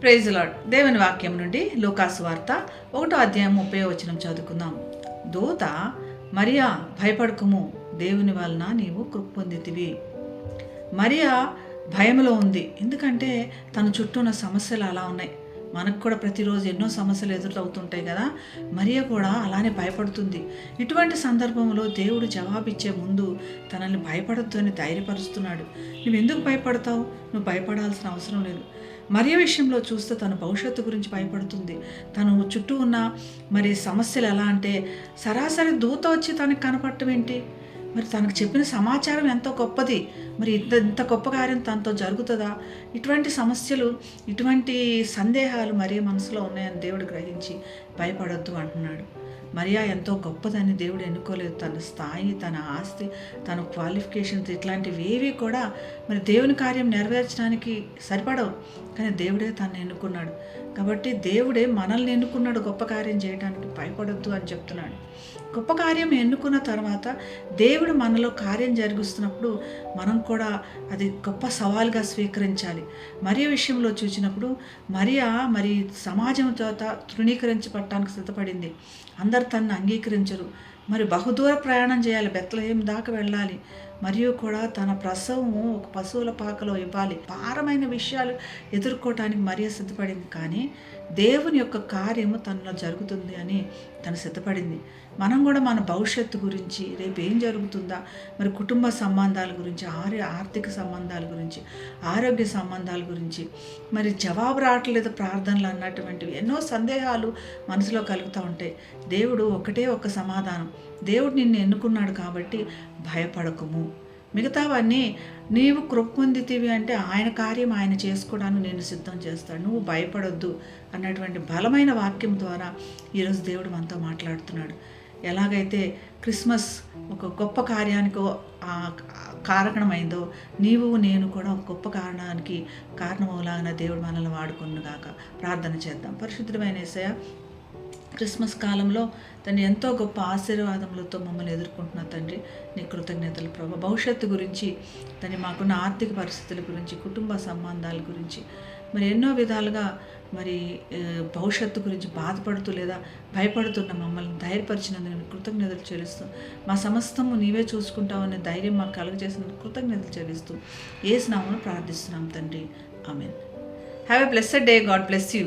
Praise lord దేవుని వాక్యం నుండి లూకాసు వార్త ఒకటో అధ్యాయం ముప్పై వచనం చదువుకుందాం. దూత మరియా భయపడకము. దేవుని వలన నీవు కృప్పొందితివి మరియా భయంలో ఉంది. ఎందుకంటే తన చుట్టూ ఉన్న సమస్యలు అలా ఉన్నాయి. మనకు కూడా ప్రతిరోజు ఎన్నో సమస్యలు ఎదురవుతుంటాయి కదా. మరియ కూడా అలానే భయపడుతుంది. ఇటువంటి సందర్భంలో దేవుడు జవాబిచ్చే ముందు తనల్ని భయపడద్దు అని ధైర్యపరుస్తున్నాడు. నువ్వు ఎందుకు భయపడతావు? నువ్వు భయపడాల్సిన అవసరం లేదు. మరియ విషయంలో చూస్తే తన భవిష్యత్తు గురించి భయపడుతుంది. తను చుట్టూ ఉన్న మరి సమస్యలు ఎలా అంటే సరాసరి దూత వచ్చి తనకు కనపడటం ఏంటి? మరి తనకు చెప్పిన సమాచారం ఎంతో గొప్పది. మరి ఇంత ఇంత గొప్ప కార్యం తనతో జరుగుతుందా? ఇటువంటి సమస్యలు ఇటువంటి సందేహాలు మరి మనసులో ఉన్నాయని దేవుడు గ్రహించి భయపడొద్దు అంటున్నాడు. మరియా ఎంతో గొప్పదని దేవుడు ఎన్నుకోలేదు. తన స్థాయి తన ఆస్తి తన క్వాలిఫికేషన్స్ ఇట్లాంటివి ఏవి కూడా మరి దేవుని కార్యం నెరవేర్చడానికి సరిపడవు. కానీ దేవుడే తను ఎన్నుకున్నాడు. కాబట్టి దేవుడే మనల్ని ఎన్నుకున్నాడు గొప్ప కార్యం చేయడానికి భయపడొద్దు అని చెప్తున్నాడు. గొప్ప కార్యం ఎన్నుకున్న తర్వాత దేవుడు మనలో కార్యం జరిగిస్తున్నప్పుడు మనం కూడా అది గొప్ప సవాల్గా స్వీకరించాలి. మరియ విషయంలో చూసినప్పుడు మరియా మరి సమాజం చేత తృణీకరించబడటానికి సిద్ధపడింది. అందరు తనను అంగీకరించరు. మరి బహుదూర ప్రయాణం చేయాలి. బెత్తలహేం దాకా వెళ్ళాలి? మరియు కూడా తన ప్రసవము ఒక పశువుల పాకలో ఇవ్వాలి. భారమైన విషయాలు ఎదుర్కోవటానికి మరియ సిద్ధపడింది. కానీ దేవుని యొక్క కార్యము తనలో జరుగుతుంది అని తను సిద్ధపడింది. మనం కూడా మన భవిష్యత్తు గురించి రేపు ఏం జరుగుతుందా? మరి కుటుంబ సంబంధాల గురించి ఆర్య ఆర్థిక సంబంధాల గురించి ఆరోగ్య సంబంధాల గురించి మరి జవాబు రావట్లేదు ప్రార్థనలు అన్నటువంటివి ఎన్నో సందేహాలు మనసులో కలుగుతూ ఉంటాయి. దేవుడు ఒకటే ఒక సమాధానం. దేవుడు నిన్ను ఎన్నుకున్నాడు కాబట్టి భయపడకము. మిగతావన్నీ నీవు కృప పొందితివి అంటే ఆయన కార్యం ఆయన చేసుకోవడానికి నేను సిద్ధం చేస్తాను. నువ్వు భయపడొద్దు అన్నటువంటి బలమైన వాక్యం ద్వారా ఈరోజు దేవుడు మనతో మాట్లాడుతున్నాడు. ఎలాగైతే క్రిస్మస్ ఒక గొప్ప కార్యానికి కారణమైందో నీవు నేను కూడా ఒక గొప్ప కారణానికి కారణమవులాగిన దేవుడు మనల్ని వాడుకున్నగాక ప్రార్థన చేద్దాం. పరిశుద్ధమైన ఏసయ క్రిస్మస్ కాలంలో తండ్రి ఎంతో గొప్ప ఆశీర్వాదములతో మమ్మల్ని ఎదుర్కొంటున్న తండ్రి నీ కృతజ్ఞతలు ప్రభా. భవిష్యత్తు గురించి తండ్రి మాకున్న ఆర్థిక పరిస్థితుల గురించి కుటుంబ సంబంధాల గురించి మరి ఎన్నో విధాలుగా మరి భవిష్యత్తు గురించి బాధపడుతూ లేదా భయపడుతున్న మమ్మల్ని ధైర్యపరిచినందుకు కృతజ్ఞతలు చెల్లిస్తూ మా సమస్తము నీవే చూసుకుంటావనే ధైర్యం మాకు కలుగజేసినందుకు కృతజ్ఞతలు చెల్లిస్తూ ఏ స్నామను ప్రార్థిస్తున్నాం తండ్రి. Amen. Have a blessed day God bless you